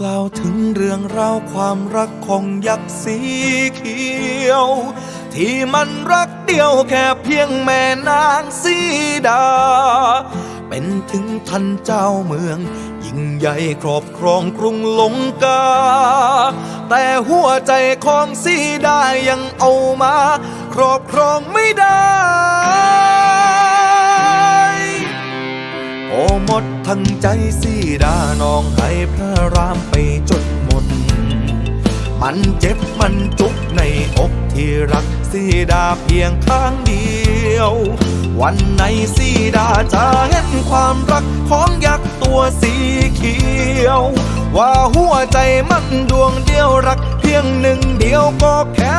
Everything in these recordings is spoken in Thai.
กล่าวถึงเรื่องราวความรักของยักษ์สีเขียว ที่มันรักเดียวแค่เพียงแม่นางสีดา เป็นถึงท่านเจ้าเมือง ยิ่งใหญ่ครอบครองกรุงลงกา แต่หัวใจของสีดายังเอามา ครอบครองไม่ได้ หมดทั้งใจสีดานองให้พระรามไปจนหมด มันเจ็บมันจุกในอกที่รักสีดาเพียงข้างเดียว วันไหนสีดาจะเห็นความรักของยักษ์ตัวสีเขียว ว่าหัวใจมันดวงเดียวรักเพียงหนึ่งเดียวก็แค่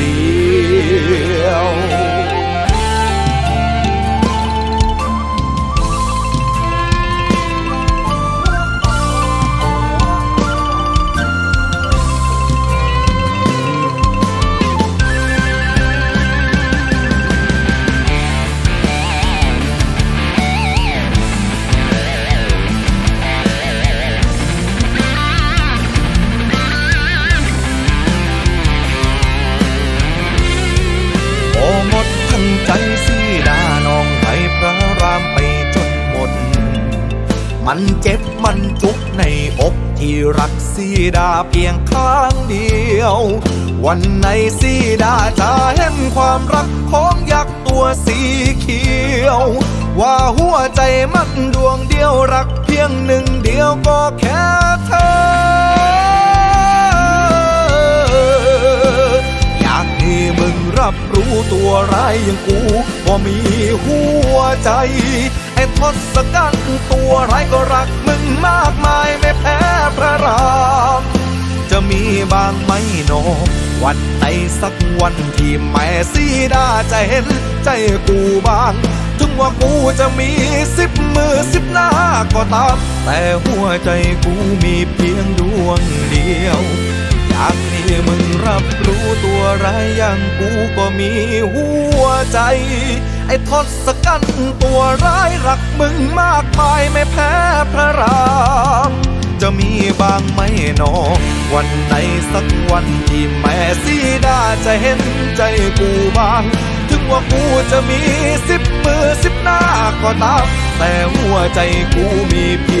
ดียว มันเจ็บมันจุกในอกที่รักสีดาเพียงข้างเดียว วันไหนสีดาจะเห็นความรักของยักษ์ตัวสีเขียว ว่าหัวใจมันดวงเดียวรักเพียงหนึ่งเดียวก็แค่เธอ รู้ตัวร้ายอย่างกูว่มีหัวใจ ไอ้ทศกัณฐ์ตัวร้ายก็รักมึงมากมายไม่แพ้พระราม จะมีบางไหมโน วันไหนสักวันที่แม่สีดาจะเห็นใจกูบ้าง ถึงว่ากูจะมีสิบมือสิบหน้าก็ตาม แต่หัวใจกูมีเพียงดวงเดียวากให้มึงรับรู้ตัวร้ายอย่างกูก็มีหัวใจ ไอ้ทศกัณฐ์ตัวร้ายรักมึงมากมายไม่แพ้พระรามจะมีบางไหมหนอ วันไหนสักวันที่แม่สีดาจะเห็นใจกูบ้าง ถึงว่ากูจะมีสิบมือสิบหน้าก็ตาม แต่หัวใจกูมีเพียง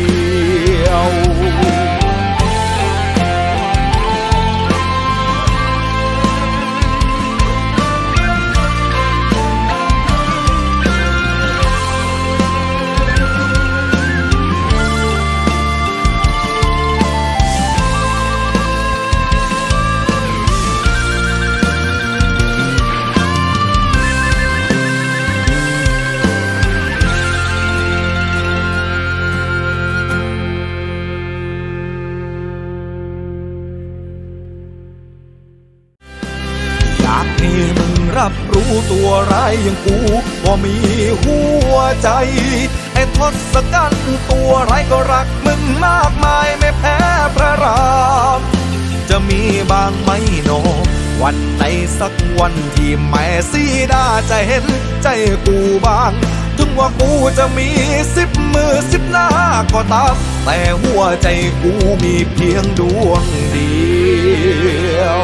ว ตัวร้ายอย่างกูว่ามีหัวใจ ไอ้ทศกัณฐ์ตัวร้ายก็รักมึงมากมายไม่แพ้พระราม จะมีบางไหมโน วันไหนสักวันที่แม่สีดาจะเห็นใจกูบ้าง ถึงว่ากูจะมีสิบมือสิบหน้าก็ตาม แต่หัวใจกูมีเพียงดวงเดียว